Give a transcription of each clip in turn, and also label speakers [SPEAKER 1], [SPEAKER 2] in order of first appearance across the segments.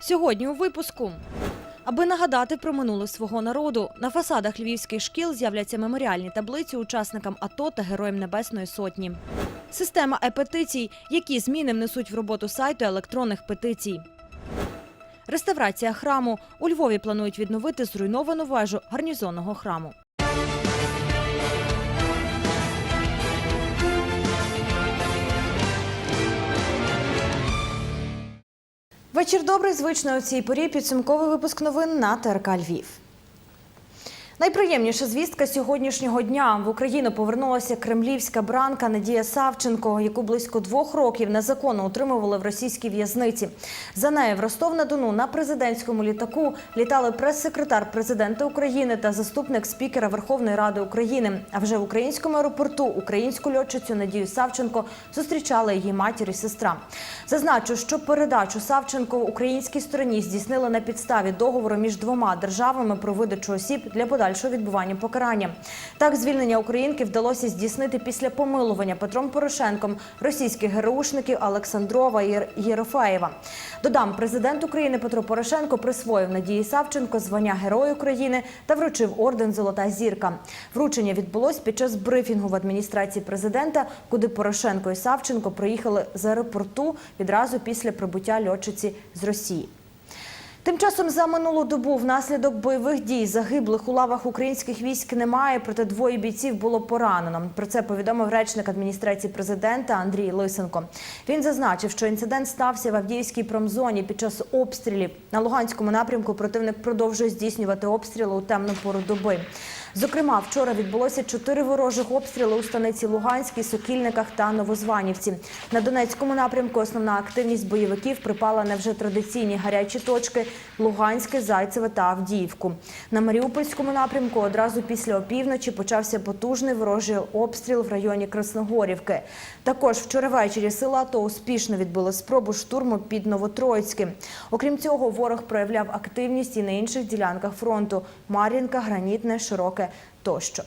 [SPEAKER 1] Сьогодні у випуску. Аби нагадати про минуле свого народу, на фасадах львівських шкіл з'являться меморіальні таблиці учасникам АТО та Героям Небесної Сотні. Система е-петицій, які зміни внесуть в роботу сайту електронних петицій. Реставрація храму. У Львові планують відновити зруйновану вежу гарнізонного храму. Вечір добрий. Звично у цій порі підсумковий випуск новин на ТРК Львів. Найприємніша звістка сьогоднішнього дня в Україну повернулася кремлівська бранка Надія Савченко, яку близько двох років незаконно утримували в російській в'язниці. За нею в Ростов-на-Дону на президентському літаку літали прес-секретар президента України та заступник спікера Верховної Ради України. А вже в українському аеропорту українську льотчицю Надію Савченко зустрічали її матір і сестра. Зазначу, що передачу Савченко в українській стороні здійснили на підставі договору між двома державами про видачу осіб для подальшого відбування покарання. Так, звільнення українки вдалося здійснити після помилування Петром Порошенком російських ГРУшників Олександрова і Єрофеєва. Додам, президент України Петро Порошенко присвоїв Надії Савченко звання Герой України та вручив орден Золота зірка. Вручення відбулось під час брифінгу в адміністрації президента, куди Порошенко і Савченко приїхали з аеропорту відразу після прибуття льотчиці з Росії. Тим часом за минулу добу внаслідок бойових дій загиблих у лавах українських військ немає, проте двоє бійців було поранено. Про це повідомив речник адміністрації президента Андрій Лисенко. Він зазначив, що інцидент стався в Авдіївській промзоні під час обстрілів. На Луганському напрямку противник продовжує здійснювати обстріли у темну пору доби. Зокрема, вчора відбулося чотири ворожих обстріли у станиці Луганській, Сокільниках та Новозванівці. На Донецькому напрямку основна активність бойовиків припала на вже традиційні гарячі точки Луганське, Зайцеве та Авдіївку. На Маріупольському напрямку одразу після опівночі почався потужний ворожий обстріл в районі Красногорівки. Також вчора ввечері сила АТО успішно відбили спробу штурму під Новотроїцьким. Окрім цього, ворог проявляв активність і на інших ділянках фронту – Мар'їнка, Гранітне, Широке тощо.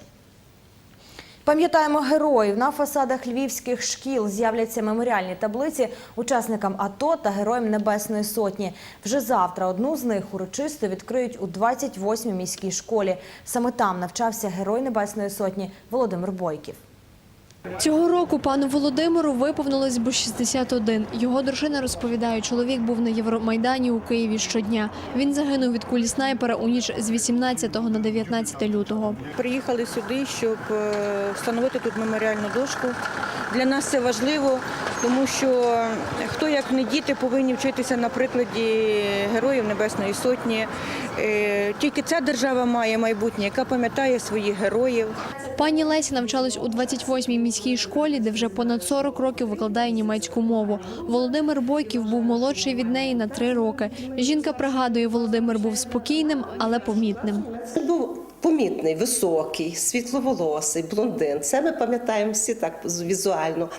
[SPEAKER 1] Пам'ятаємо героїв. На фасадах львівських шкіл з'являться меморіальні таблиці учасникам АТО та Героям Небесної Сотні. Вже завтра одну з них урочисто відкриють у 28-й міській школі. Саме там навчався Герой Небесної Сотні Володимир Бойків.
[SPEAKER 2] Цього року пану Володимиру виповнилось би 61. Його дружина розповідає, чоловік був на Євромайдані у Києві щодня. Він загинув від кулі снайпера у ніч з 18 на 19 лютого.
[SPEAKER 3] Приїхали сюди, щоб е, встановити тут меморіальну дошку. Для нас це важливо, тому що хто як не діти повинні вчитися на прикладі Героїв Небесної Сотні. Е, Тільки ця держава має майбутнє, яка пам'ятає своїх героїв.
[SPEAKER 2] Пані Лесі навчалась у 28-й міській школі, де вже понад 40 років викладає німецьку мову. Володимир Бойків був молодший від неї на три роки. Жінка пригадує, Володимир був спокійним, але помітним.
[SPEAKER 4] Був помітний, високий, світловолосий, блондин. Це ми пам'ятаємо всі так візуально.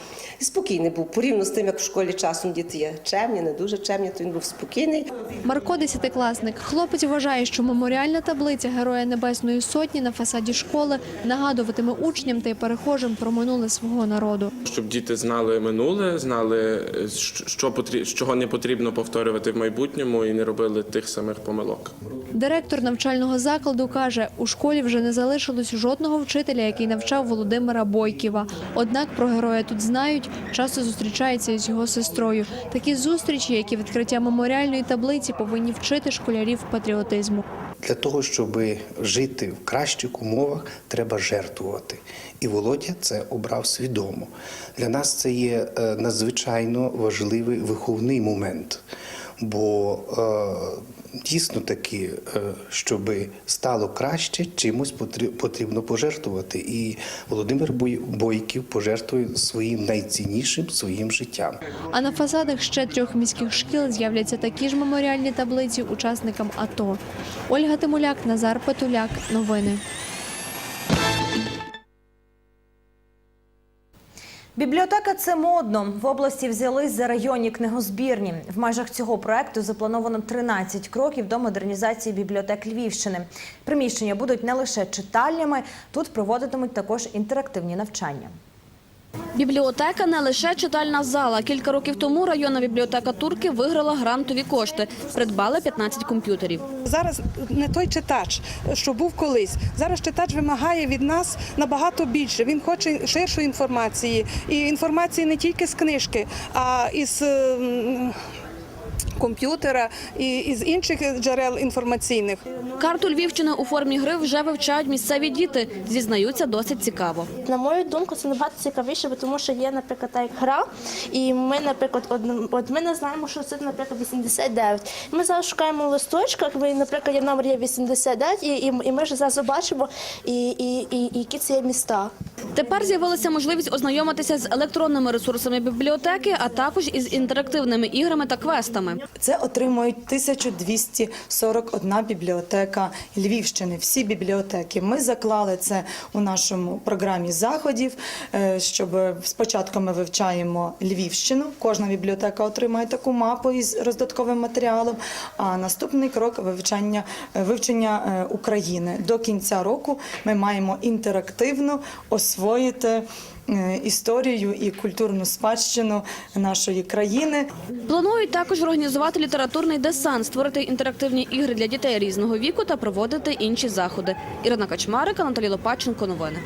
[SPEAKER 4] І спокійний був. Порівняно з тим, як в школі часом діти є чемні, не дуже чемні, то він був спокійний.
[SPEAKER 2] Марко десятикласник. Хлопець вважає, що меморіальна таблиця Героя Небесної Сотні на фасаді школи нагадуватиме учням та й перехожим про минуле свого народу.
[SPEAKER 5] щоб діти знали минуле, знали, що потрі- чого не потрібно повторювати в майбутньому і не робили тих самих помилок.
[SPEAKER 2] Директор навчального закладу каже, у школі вже не залишилось жодного вчителя, який навчав Володимира Бойківа. Однак про героя тут знають, часто зустрічається із його сестрою. Такі зустрічі, як і відкриття меморіальної таблиці, повинні вчити школярів патріотизму.
[SPEAKER 6] Для того, щоб жити в кращих умовах, треба жертвувати. І Володя це обрав свідомо. Для нас це є е, надзвичайно важливий виховний момент. Бо е, дійсно таки, е, щоб стало краще, чимось потрі- потрібно пожертвувати. І Володимир Бой- Бойків пожертвує своїм найціннішим своїм життям.
[SPEAKER 2] А на фасадах ще трьох міських шкіл з'являться такі ж меморіальні таблиці учасникам АТО. Ольга Тимуляк, Назар Петуляк. Новини.
[SPEAKER 1] Бібліотека це модно. В області взялись за районні книгозбірні. В межах цього проекту заплановано 13 кроків до модернізації бібліотек Львівщини. Приміщення будуть не лише читальнями, тут проводитимуть також інтерактивні навчання.
[SPEAKER 7] Бібліотека не лише читальна зала. Кілька років тому районна бібліотека Турки виграла грантові кошти. Придбали 15 комп'ютерів.
[SPEAKER 8] Зараз не той читач, що був колись. Зараз читач вимагає від нас набагато більше. Він хоче ширшої інформації. І інформації не тільки з книжки, а із ем, комп'ютера і із інших джерел інформаційних.
[SPEAKER 7] Карту Львівщини у формі гри вже вивчають місцеві діти. Зізнаються, досить цікаво.
[SPEAKER 9] На мою думку, це набагато цікавіше, бо тому що є, наприклад, та як гра, і ми, наприклад, от, ми не знаємо, що це, наприклад, 89. Ми зараз шукаємо листочках, ви, наприклад, є номер є 89, і, і, і ми ж зразу бачимо, і, і, і, і які це є міста.
[SPEAKER 7] Тепер з'явилася можливість ознайомитися з електронними ресурсами бібліотеки, а також із інтерактивними іграми та квестами.
[SPEAKER 10] Це отримують 1241 бібліотека Львівщини. Всі бібліотеки. Ми заклали це у нашому програмі заходів. е, Щоб спочатку ми вивчаємо Львівщину. Кожна бібліотека отримає таку мапу із роздатковим матеріалом. А наступний крок вивчення вивчення е, України. До кінця року ми маємо інтерактивно освоїти е, історію і культурну спадщину нашої країни.
[SPEAKER 7] Планують також організувати літературний десант, створити інтерактивні ігри для дітей різного віку та проводити інші заходи. Ірина Качмарик, Анатолій Лопаченко. Новини.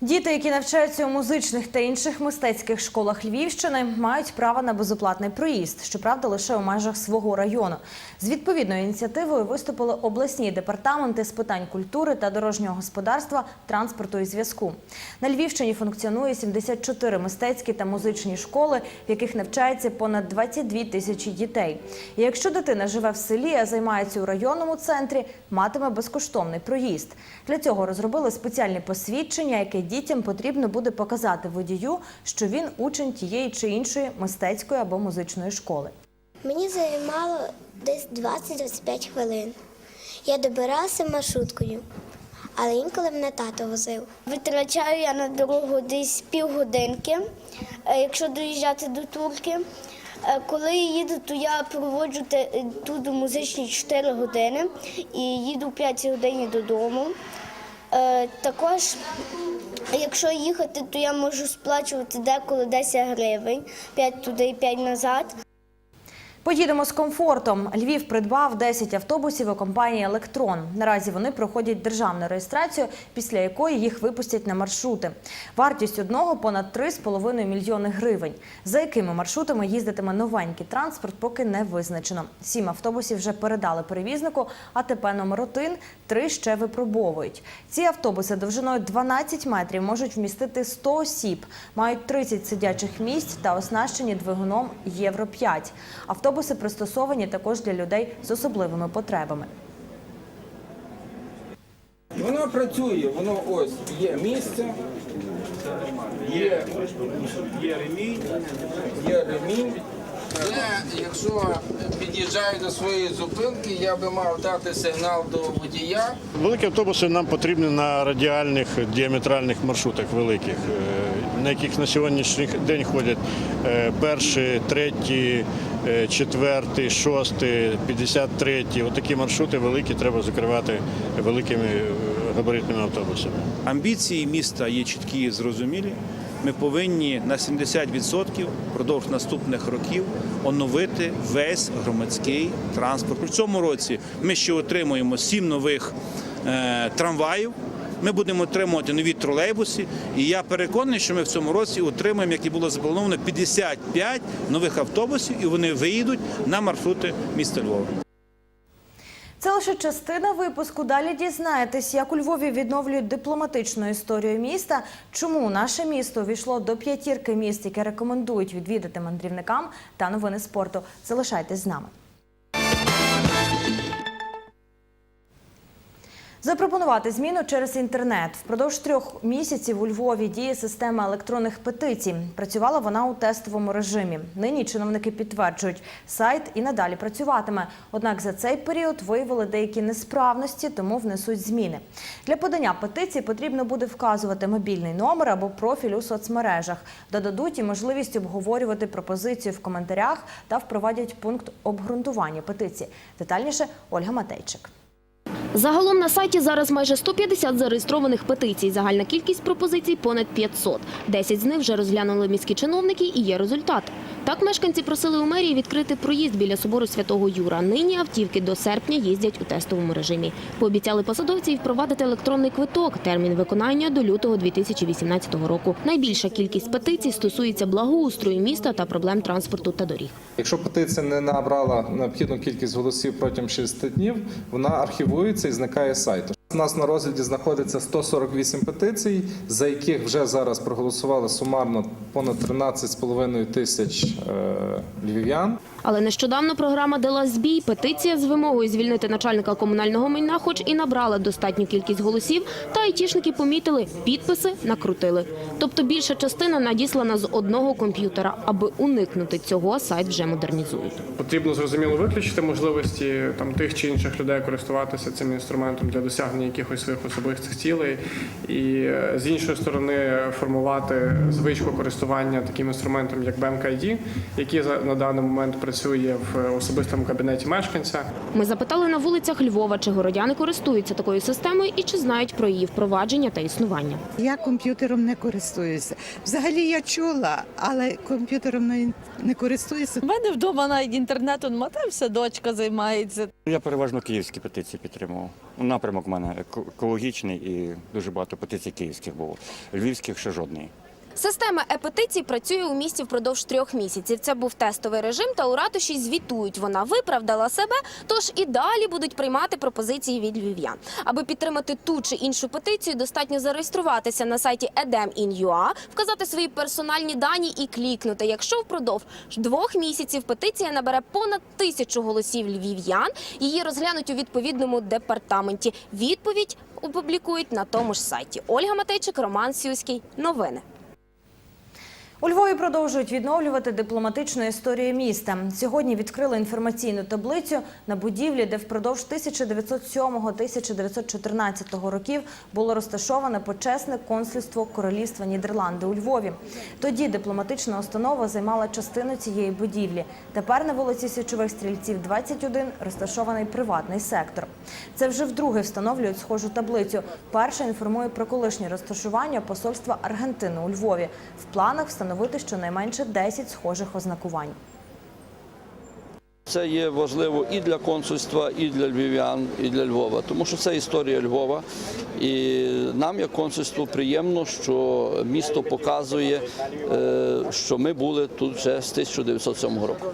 [SPEAKER 1] Діти, які навчаються у музичних та інших мистецьких школах Львівщини, мають право на безоплатний проїзд, щоправда, лише у межах свого району. З відповідною ініціативою виступили обласні департаменти з питань культури та дорожнього господарства, транспорту і зв'язку. На Львівщині функціонує 74 мистецькі та музичні школи, в яких навчається понад 22 тисячі дітей. І якщо дитина живе в селі, а займається у районному центрі, матиме безкоштовний проїзд. Для цього розробили спеціальні посвідчення, яке дітям потрібно буде показати водію, що він учень тієї чи іншої мистецької або музичної школи.
[SPEAKER 9] Мені займало десь 20-25 хвилин. Я добиралася маршруткою, але інколи мене тато возив. Витрачаю я на дорогу десь півгодинки, е, якщо доїжджати до турки. Е, Коли їду, то я проводжу тут музичні 4 години і їду в 5 годині додому. Е, Також, якщо їхати, то я можу сплачувати деколи 10 гривень, 5 туди і 5 назад.
[SPEAKER 1] Поїдемо з комфортом. Львів придбав 10 автобусів у компанії Електрон. Наразі вони проходять державну реєстрацію, після якої їх випустять на маршрути. Вартість одного понад 3,5 мільйони гривень. За якими маршрутами їздитиме новенький транспорт, поки не визначено. Сім автобусів вже передали перевізнику, а ТП номер 1 три ще випробовують. Ці автобуси довжиною 12 метрів можуть вмістити 100 осіб, мають 30 сидячих місць та оснащені двигуном Євро 5. Автобуси пристосовані також для людей з особливими потребами.
[SPEAKER 11] Воно працює, воно ось є місце, є, є ремінь, є ремінь. Але якщо під'їжджаю до своєї зупинки, я би мав дати сигнал до водія.
[SPEAKER 12] Великі автобуси нам потрібні на радіальних діаметральних маршрутах великих, е, на яких на сьогоднішній день ходять е, перший, третій, е, четвертий, шостий, п'ятдесят третій. Отакі маршрути великі треба закривати великими габаритними автобусами.
[SPEAKER 13] Амбіції міста є чіткі і зрозумілі. Ми повинні на 70% впродовж наступних років оновити весь громадський транспорт. У цьому році ми ще отримуємо сім нових е, трамваїв. Ми будемо отримувати нові тролейбуси, і я переконаний, що ми в цьому році отримаємо, як і було заплановано, 55 нових автобусів, і вони виїдуть на маршрути міста Львова.
[SPEAKER 1] Це лише частина випуску. Далі дізнаєтесь, як у Львові відновлюють дипломатичну історію міста, чому наше місто увійшло до п'ятірки міст, які рекомендують відвідати мандрівникам та новини спорту. Залишайтесь з нами. Запропонувати зміну через інтернет впродовж трьох місяців у Львові діє система електронних петицій. Працювала вона у тестовому режимі. Нині чиновники підтверджують, сайт і надалі працюватиме. Однак за цей період виявили деякі несправності, тому внесуть зміни. Для подання петиції потрібно буде вказувати мобільний номер або профіль у соцмережах. Додадуть і можливість обговорювати пропозицію в коментарях та впровадять пункт обґрунтування петиції. Детальніше Ольга Матейчик.
[SPEAKER 7] Загалом на сайті зараз майже 150 зареєстрованих петицій. Загальна кількість пропозицій понад 500. 10 з них вже розглянули міські чиновники і є результат. Так мешканці просили у мерії відкрити проїзд біля собору Святого Юра. Нині автівки до серпня їздять у тестовому режимі. Пообіцяли посадовці впровадити електронний квиток. Термін виконання до лютого 2018 року. Найбільша кількість петицій стосується благоустрою міста та проблем транспорту та доріг.
[SPEAKER 14] Якщо петиція не набрала необхідну кількість голосів протягом 60 днів, вона архівується і зникає з сайту. У нас на розгляді знаходиться 148 петицій, за яких вже зараз проголосували сумарно понад 13,5 тисяч е, львів'ян.
[SPEAKER 7] Але нещодавно програма дала збій. Петиція з вимогою звільнити начальника комунального майна, хоч і набрала достатню кількість голосів, та айтішники помітили, підписи накрутили. Тобто більша частина надіслана з одного комп'ютера. Аби уникнути цього, сайт вже модернізують.
[SPEAKER 15] Потрібно зрозуміло виключити можливості там тих чи інших людей користуватися цим інструментом для досягнення якихось своїх особистих цілей, і е, з іншої сторони формувати звичку користування таким інструментом, як BMKID, який на даний момент працює в особистому кабінеті мешканця.
[SPEAKER 7] Ми запитали на вулицях Львова, чи городяни користуються такою системою і чи знають про її впровадження та існування.
[SPEAKER 16] Я комп'ютером не користуюся. Взагалі я чула, але комп'ютером не, користуюся.
[SPEAKER 17] У мене вдома навіть інтернету нема, там все дочка займається.
[SPEAKER 18] Я переважно київські петиції підтримував. Напрямок у мене еко- екологічний і дуже багато петицій київських було. Львівських ще жодної.
[SPEAKER 7] Система е-петицій працює у місті впродовж трьох місяців. Це був тестовий режим, та у ратуші звітують. Вона виправдала себе, тож і далі будуть приймати пропозиції від львів'ян. Аби підтримати ту чи іншу петицію, достатньо зареєструватися на сайті edem.in.ua, вказати свої персональні дані і клікнути. Якщо впродовж двох місяців петиція набере понад тисячу голосів львів'ян, її розглянуть у відповідному департаменті. Відповідь опублікують на тому ж сайті. Ольга Матейчик, Роман Сюський. Новини.
[SPEAKER 1] У Львові продовжують відновлювати дипломатичну історію міста. Сьогодні відкрили інформаційну таблицю на будівлі, де впродовж 1907-1914 років було розташоване почесне консульство Королівства Нідерланди у Львові. Тоді дипломатична установа займала частину цієї будівлі. Тепер на вулиці Січових стрільців 21 розташований приватний сектор. Це вже вдруге встановлюють схожу таблицю. Перша інформує про колишнє розташування посольства Аргентини у Львові. В планах встановити щонайменше 10 схожих ознакувань.
[SPEAKER 19] Це є важливо і для консульства, і для львів'ян, і для Львова, тому що це історія Львова. І нам, як консульству, приємно, що місто показує, е, що ми були тут вже з 1907 року.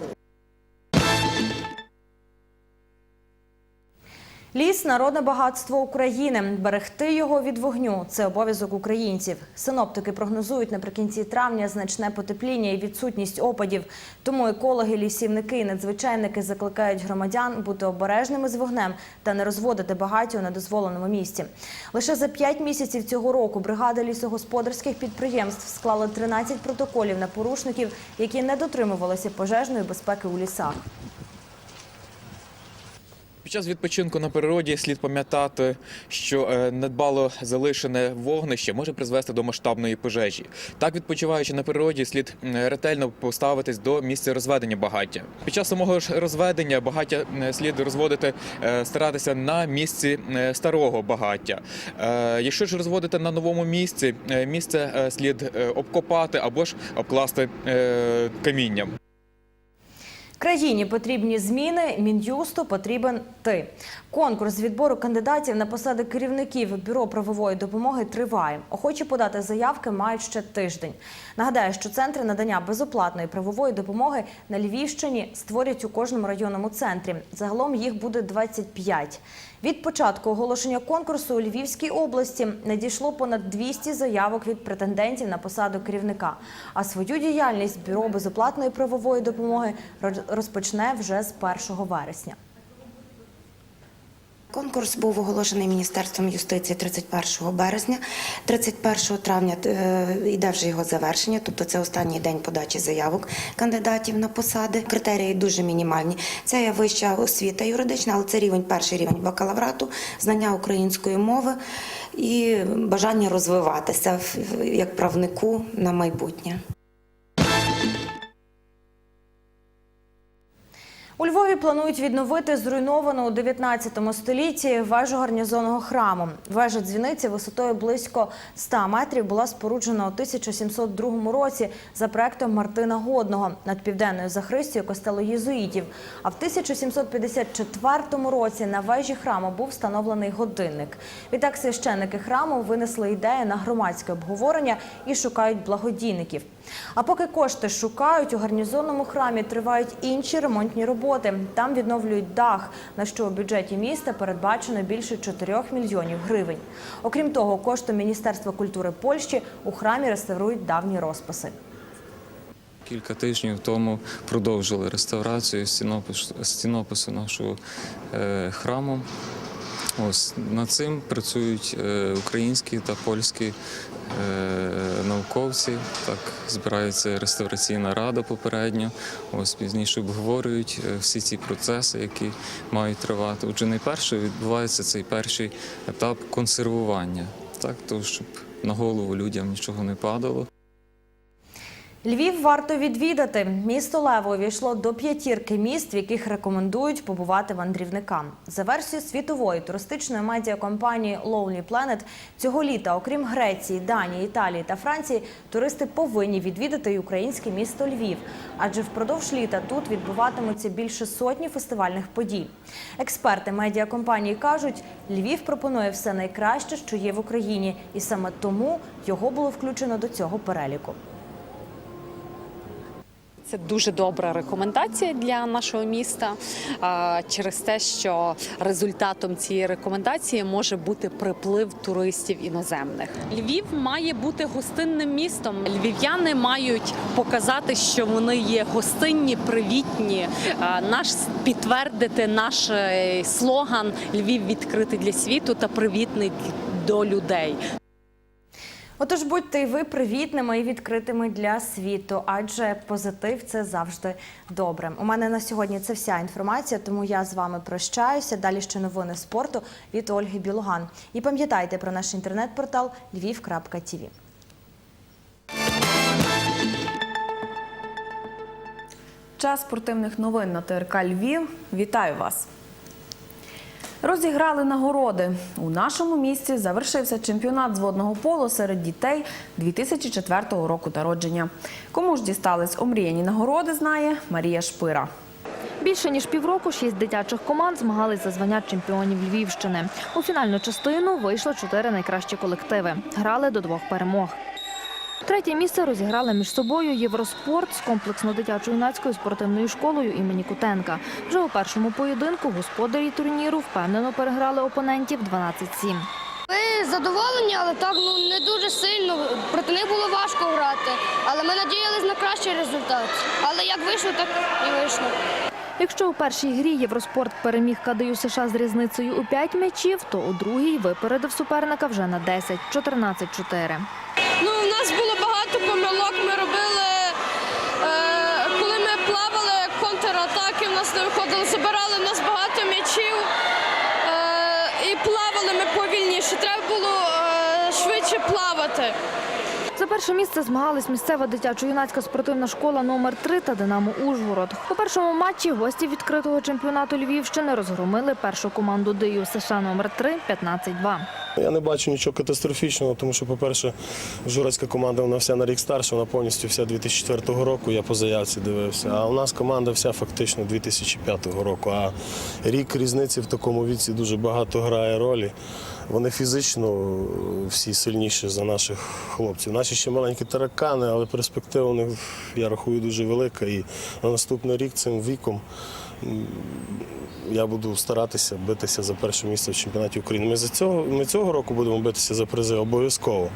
[SPEAKER 1] Ліс народне багатство України. Берегти його від вогню це обов'язок українців. Синоптики прогнозують наприкінці травня значне потепління і відсутність опадів. Тому екологи, лісівники і надзвичайники закликають громадян бути обережними з вогнем та не розводити багаття у недозволеному місці. Лише за п'ять місяців цього року бригади лісогосподарських підприємств склали 13 протоколів на порушників, які не дотримувалися пожежної безпеки у лісах.
[SPEAKER 20] Під час відпочинку на природі слід пам'ятати, що е, недбало залишене вогнище може призвести до масштабної пожежі. Так, відпочиваючи на природі, слід ретельно поставитись до місця розведення багаття. Під час самого ж розведення багаття слід розводити, е, старатися на місці е, старого багаття. Якщо ж розводити на новому місці, місце слід обкопати або ж обкласти камінням.
[SPEAKER 1] Країні потрібні зміни. Мін'юсту потрібен ти. Конкурс відбору кандидатів на посади керівників бюро правової допомоги триває. Охочі подати заявки мають ще тиждень. Нагадаю, що центри надання безоплатної правової допомоги на Львівщині створять у кожному районному центрі. Загалом їх буде 25. Від початку оголошення конкурсу у Львівській області надійшло понад 200 заявок від претендентів на посаду керівника. А свою діяльність бюро безоплатної правової допомоги розпочне вже з 1 вересня.
[SPEAKER 21] Конкурс був оголошений Міністерством юстиції 31 березня. 31 травня е, йде вже його завершення, тобто це останній день подачі заявок кандидатів на посади. Критерії дуже мінімальні. Це є вища освіта юридична, але це рівень, перший рівень бакалаврату, знання української мови і бажання розвиватися як правнику на майбутнє.
[SPEAKER 1] У Львові планують відновити зруйновану у 19 столітті вежу гарнізонного храму. Вежа дзвіниці висотою близько 100 метрів була споруджена у 1702 році за проектом Мартина Годного над південною захристю костелу єзуїтів. А в 1754 році на вежі храму був встановлений годинник. Відтак священники храму винесли ідею на громадське обговорення і шукають благодійників. А поки кошти шукають, у гарнізонному храмі тривають інші ремонтні роботи. Там відновлюють дах, на що у бюджеті міста передбачено більше 4 мільйонів гривень. Окрім того, коштом Міністерства культури Польщі у храмі реставрують давні розписи.
[SPEAKER 22] Кілька тижнів тому продовжили реставрацію стінопису, стінопису нашого е, храму. Ось над цим працюють е, українські та польські е, науковці. Так збирається реставраційна рада попередньо. Ось пізніше обговорюють е, всі ці процеси, які мають тривати. Отже, найперше відбувається цей перший етап консервування, так то щоб на голову людям нічого не падало.
[SPEAKER 1] Львів варто відвідати. Місто Лево увійшло до п'ятірки міст, в яких рекомендують побувати мандрівникам. За версією світової туристичної медіакомпанії Lonely Planet, цього літа, окрім Греції, Данії, Італії та Франції, туристи повинні відвідати й українське місто Львів, адже впродовж літа тут відбуватимуться більше сотні фестивальних подій. Експерти медіакомпанії кажуть, Львів пропонує все найкраще, що є в Україні, і саме тому його було включено до цього переліку.
[SPEAKER 23] Це дуже добра рекомендація для нашого міста через те, що результатом цієї рекомендації може бути приплив туристів іноземних. Львів має бути гостинним містом. Львів'яни мають показати, що вони є гостинні, привітні. Наш підтвердити наш е, слоган Львів відкритий для світу та привітний до людей.
[SPEAKER 1] Отож, будьте і ви привітними і відкритими для світу, адже позитив це завжди добре. У мене на сьогодні це вся інформація, тому я з вами прощаюся. Далі ще новини спорту від Ольги Білоган. І пам'ятайте про наш інтернет-портал lviv.tv.
[SPEAKER 24] Час спортивних новин на ТРК Львів. Вітаю вас. Розіграли нагороди. У нашому місті завершився чемпіонат з водного полу серед дітей 2004 року народження. Кому ж дістались омріяні нагороди, знає Марія Шпира.
[SPEAKER 25] Більше ніж півроку шість дитячих команд змагались за звання чемпіонів Львівщини. У фінальну частину вийшло чотири найкращі колективи. Грали до двох перемог. Третє місце розіграли між собою Євроспорт з комплексно-дитячо-юнацькою спортивною школою імені Кутенка. Вже у першому поєдинку господарі турніру впевнено переграли опонентів 12-7.
[SPEAKER 26] Ми задоволені, але так ну не дуже сильно. Проти них було важко грати. Але ми надіялись на кращий результат. Але як вийшло, так і вийшло.
[SPEAKER 25] Якщо у першій грі Євроспорт переміг КДЮ США з різницею у 5 м'ячів, то у другій випередив суперника вже на 10 – 14-4.
[SPEAKER 26] Ну, у нас було не виходило, забирали у нас багато м'ячів е, і плавали ми повільніше. Треба було е, швидше плавати.
[SPEAKER 25] За перше місце змагались місцева дитячо-юнацька спортивна школа номер 3 та Динамо Ужгород. У першому матчі гості відкритого чемпіонату Львівщини розгромили першу команду ДЮ США номер 3 15-2.
[SPEAKER 27] Я не бачу нічого катастрофічного, тому що, по-перше, журацька команда вона вся на рік старша, вона повністю вся 2004 року. Я по заявці дивився. А у нас команда вся фактично 2005 року. А рік різниці в такому віці дуже багато грає ролі. Вони фізично всі сильніші за наших хлопців. Наші ще маленькі таракани, але перспектива у них, я рахую, дуже велика. І на наступний рік цим віком я буду старатися битися за перше місце в чемпіонаті України. Ми за цього ми цього року будемо битися за призи обов'язково.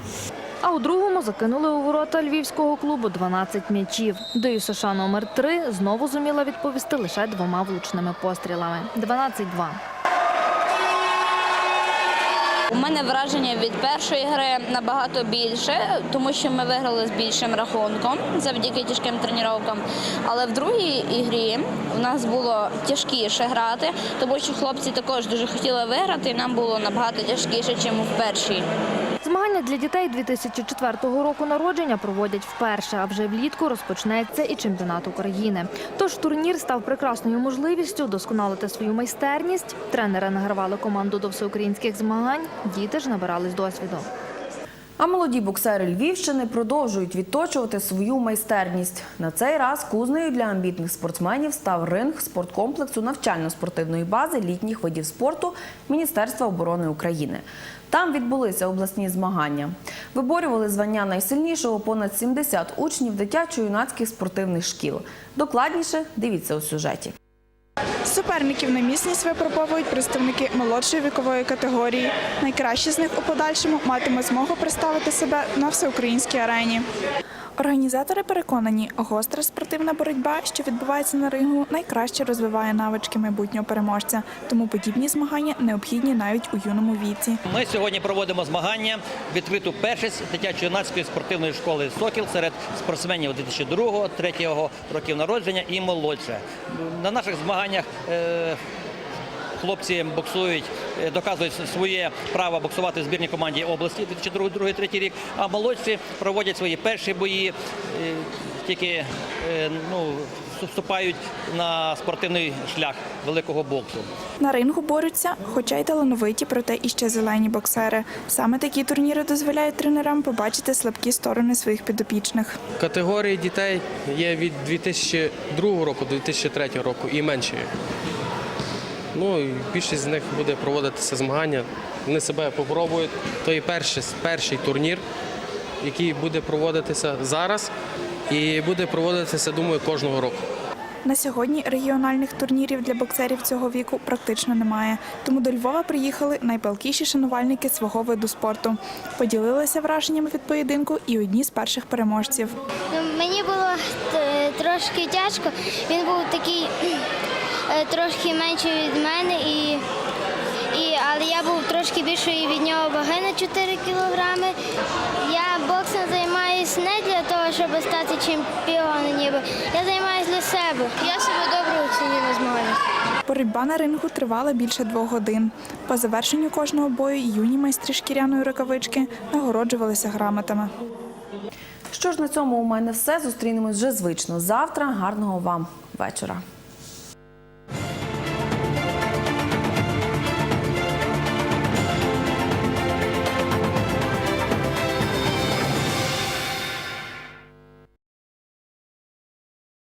[SPEAKER 25] А у другому закинули у ворота львівського клубу 12 м'ячів. ДЮ США номер 3 знову зуміла відповісти лише двома влучними пострілами. 12-2.
[SPEAKER 28] У мене враження від першої гри набагато більше, тому що ми виграли з більшим рахунком завдяки тяжким тренуванням. Але в другій ігрі у нас було тяжкіше грати, тому що хлопці також дуже хотіли виграти, і нам було набагато тяжкіше, ніж в першій.
[SPEAKER 25] Змагання для дітей 2004 року народження проводять вперше, а вже влітку розпочнеться і чемпіонат України. Тож турнір став прекрасною можливістю досконалити свою майстерність. Тренери награвали команду до всеукраїнських змагань, діти ж набирались досвіду.
[SPEAKER 24] А молоді боксери Львівщини продовжують відточувати свою майстерність. На цей раз кузнею для амбітних спортсменів став ринг спорткомплексу навчально-спортивної бази літніх видів спорту Міністерства оборони України. Там відбулися обласні змагання. Виборювали звання найсильнішого понад 70 учнів дитячо-юнацьких спортивних шкіл. Докладніше дивіться у сюжеті.
[SPEAKER 29] Суперників на міцність випробовують представники молодшої вікової категорії. Найкращі з них у подальшому матимуть змогу представити себе на всеукраїнській арені. Організатори переконані, гостра спортивна боротьба, що відбувається на рингу, найкраще розвиває навички майбутнього переможця. Тому подібні змагання необхідні навіть у юному віці.
[SPEAKER 30] Ми сьогодні проводимо змагання відкриту першість дитячо-юнацької спортивної школи Сокіл серед спортсменів 2002-2003 років народження і молодше. На наших змаганнях е, хлопці боксують, е, доказують своє право боксувати в збірній команді області 2002-2003 рік, а молодші проводять свої перші бої, е, тільки е, ну, вступають на спортивний шлях великого боксу.
[SPEAKER 29] На рингу борються, хоча й талановиті, проте і ще зелені боксери. Саме такі турніри дозволяють тренерам побачити слабкі сторони своїх підопічних.
[SPEAKER 31] Категорії дітей є від 2002 року до 2003 року і менші. Ну і більшість з них буде проводитися змагання. Вони себе попробують. То і перший, перший турнір, який буде проводитися зараз, і буде проводитися, думаю, кожного року.
[SPEAKER 29] На сьогодні регіональних турнірів для боксерів цього віку практично немає. Тому до Львова приїхали найпалкіші шанувальники свого виду спорту. Поділилися враженнями від поєдинку і одні з перших переможців.
[SPEAKER 32] Мені було трошки тяжко. Він був такий трошки менший від мене, і, і, але я був трошки більшою від нього ваги на 4 кілограми. Я боксом займаюся не для того, щоб стати чемпіоном, ніби. Я займаюся для себе. Я себе добре оцінюю на змаганнях.
[SPEAKER 29] Боротьба на рингу тривала більше двох годин. По завершенню кожного бою юні майстри шкіряної рукавички нагороджувалися грамотами.
[SPEAKER 24] Що ж на цьому у мене все. Зустрінемось вже звично завтра. Гарного вам вечора.